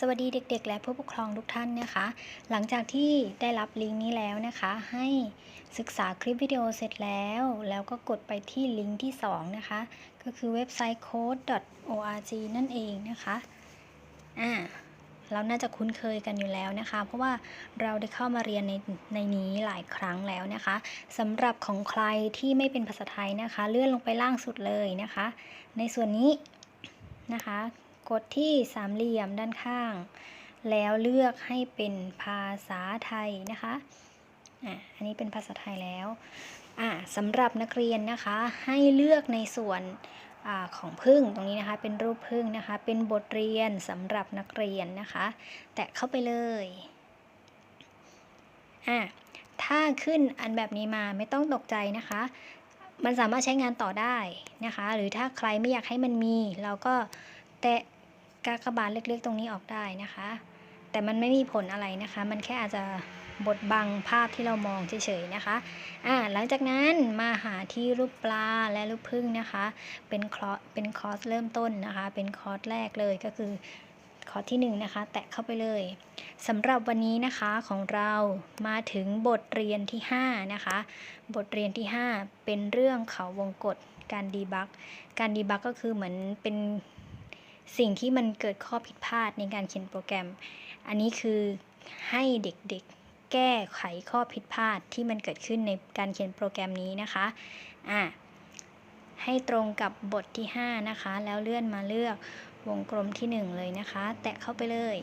สวัสดีเด็ก ๆ และผู้ปกครองทุกท่านนะคะ หลังจากที่ได้รับลิงก์นี้แล้วนะคะ ให้ศึกษาคลิปวิดีโอเสร็จแล้ว แล้วก็กดไปที่ลิงก์ที่ 2 นะคะ ก็คือเว็บไซต์ code.org นั่นเองนะคะอ่าเราน่าจะคุ้นเคยกันอยู่แล้วนะคะ เพราะว่าเราได้เข้ามาเรียนในในนี้หลายครั้งแล้วนะคะสำหรับของใครที่ไม่เป็นภาษาไทยนะคะ เลื่อนลงไปล่างสุดเลยนะคะ ในส่วนนี้นะคะ กดที่สามเหลี่ยมด้านข้าง แล้วเลือกให้เป็นภาษาไทยนะคะอะอันนี้เป็นภาษาไทยแล้วอะสำหรับนักเรียนนะคะให้เลือกในส่วนอาของพึ่งตรงนี้นะคะ เป็นรูปพึ่งนะคะ เป็นบทเรียนสำหรับนักเรียนนะคะ แตะเข้าไปเลยอะถ้าขึ้นอันแบบนี้มาไม่ต้องตกใจนะคะ มันสามารถใช้งานต่อได้นะคะ หรือถ้าใครไม่อยากให้มันมี เราก็แตะ กากบาทเล็กๆ ตรงนี้ออกได้นะคะ แต่มันไม่มีผลอะไรนะคะ มันแค่อาจจะบดบังภาพที่เรามองเฉยๆนะคะอ่าหลังจากนั้นมาหาที่รูปปลาและรูปพึ่งนะคะ เป็นคอร์สเป็นคอร์สเริ่มต้นนะคะ เป็นคอร์สแรกเลยก็คือคอร์สที่1นงนะคะ แตะเข้าไปเลยสำหรับวันนี้นะคะของเรามาถึงบทเรียนที่ 5 นะคะ บทเรียนที่ 5 เป็นเรื่องเขาวงกฏการดีบัก การดีบักก็คือเหมือนเป็น สิ่งที่มันเกิดข้อผิดพลาดในการเขียนโปรแกรม อันนี้คือให้เด็กๆ แก้ไขข้อผิดพลาดที่มันเกิดขึ้นในการเขียนโปรแกรมนี้นะคะอะให้ตรงกับบทที่ 5 นะคะ แล้วเลื่อนมาเลือกวงกลมที่ 1 เลยนะคะ แตะเข้าไปเลย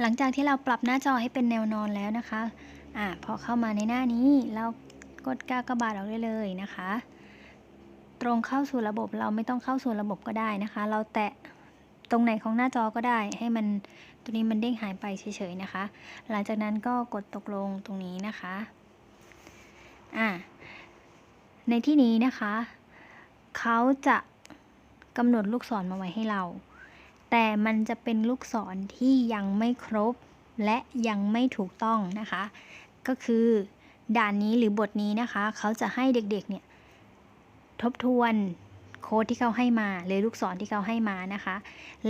หลังจากที่เราปรับหน้าจอให้เป็นแนวนอนแล้วนะคะอะพอเข้ามาในหน้านี้เรากดกากบาทออกได้เลยนะคะ ตรงเข้าสู่ระบบ เราไม่ต้องเข้าสู่ระบบก็ได้นะคะ เราแตะตรงไหนของหน้าจอก็ได้ ให้มันตัวนี้มันเด้งหายไปเฉยๆนะคะ หลังจากนั้นก็กดตกลงตรงนี้นะคะอะในที่นี้นะคะ เขาจะกำหนดลูกศรมาไว้ให้เรา แต่มันจะเป็นลูกศรที่ยังไม่ครบ และยังไม่ถูกต้องนะคะ ก็คือด่านนี้หรือบทนี้นะคะ เขาจะให้เด็กๆเนี่ย ทบทวนโค้ดที่เขาให้มาเลยลูกศรที่เขาให้มานะคะ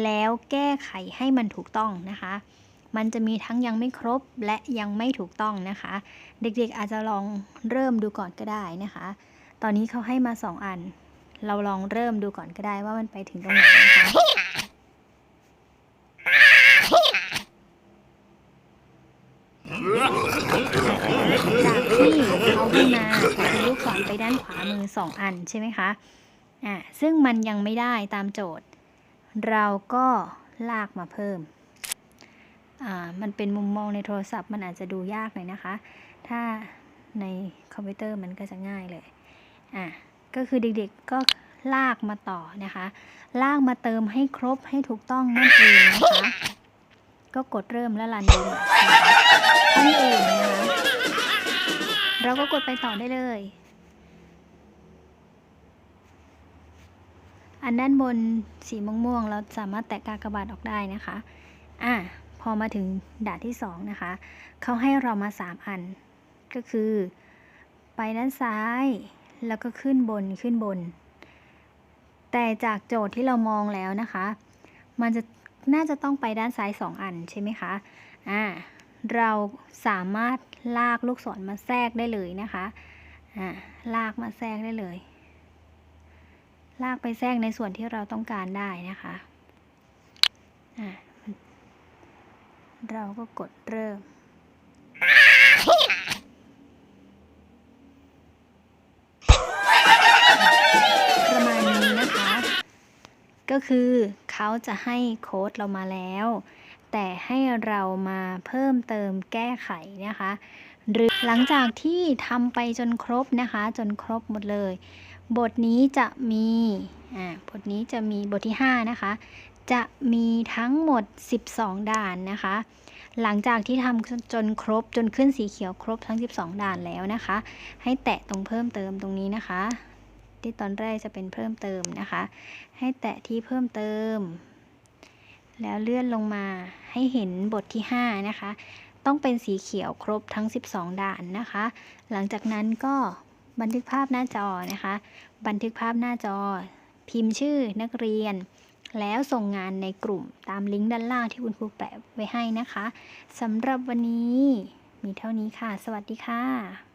แล้วแก้ไขให้มันถูกต้องนะคะ มันจะมีทั้งยังไม่ครบและยังไม่ถูกต้องนะคะ เด็กๆอาจจะลองเริ่มดูก่อนก็ได้นะคะ ตอนนี้เขาให้มา 2 อัน เราลองเริ่มดูก่อนก็ได้ว่ามันไปถึงตรงไหนนะคะ จากที่ เขาให้นมาคือลูกศรไปด้านขวามือ 2 อันใช่ไหมคะอ่าซึ่งมันยังไม่ได้ตามโจทย์ เราก็ลากมาเพิ่มอ่ามันเป็นมุมมองในโทรศัพท์มันอาจจะดูยากหน่อยนะคะ ถ้าในคอมพิวเตอร์มันก็จะง่ายเลยอะก็คือเด็กๆก็ลากมาต่อนะคะ ลากมาเติมให้ครบให้ถูกต้องนั่นเองนะคะ ก็กดเริ่มและรันดูนั่นเองนะคะ เราก็กดไปต่อได้เลย อันด้านบนสีม่วงๆเราสามารถแตะกากบาทออกได้นะคะ อะพอมาถึงด่านที่สองนะคะ เขาให้เรามา 3 อัน ก็คือ ไปด้านซ้าย แล้วก็ขึ้นบนขึ้นบน แต่จากโจทย์ที่เรามองแล้วนะคะ มันจะน่าจะต้องไปด้านซ้าย 2 อันใช่ไหมคะ อ่า เราสามารถลากลูกศรมาแทรกได้เลยนะคะอ่าลากมาแทรกได้เลย ลากไปแทรกในส่วนที่เราต้องการได้นะคะอ่าเราก็กดเริ่ม ประมาณนี้นะคะ ก็คือเขาจะให้โค้ดเรามาแล้ว แต่ให้เรามาเพิ่มเติมแก้ไขนะคะ หรือหลังจากที่ทำไปจนครบนะคะ จนครบหมดเลย บทนี้จะมีอ่าบทนี้จะมีบทที่ 5 นะคะ จะมีทั้งหมด 12 ด่านนะคะ หลังจากที่ทำจนครบจนขึ้นสีเขียวครบทั้ง 12 ด่านแล้วนะคะ ให้แตะตรงเพิ่มเติมตรงนี้นะคะที่ตอนแรกจะเป็นเพิ่มเติมนะคะ ให้แตะที่เพิ่มเติม แล้วเลื่อนลงมาให้เห็นบทที่ 5 นะคะ ต้องเป็นสีเขียวครบทั้ง 12 ด่านนะคะ หลังจากนั้นก็บันทึกภาพหน้าจอนะคะ บันทึกภาพหน้าจอ พิมพ์ชื่อนักเรียน แล้วส่งงานในกลุ่มตามลิงก์ด้านล่างที่คุณครูแปะไว้ให้นะคะสำหรับวันนี้มีเท่านี้ค่ะ สวัสดีค่ะ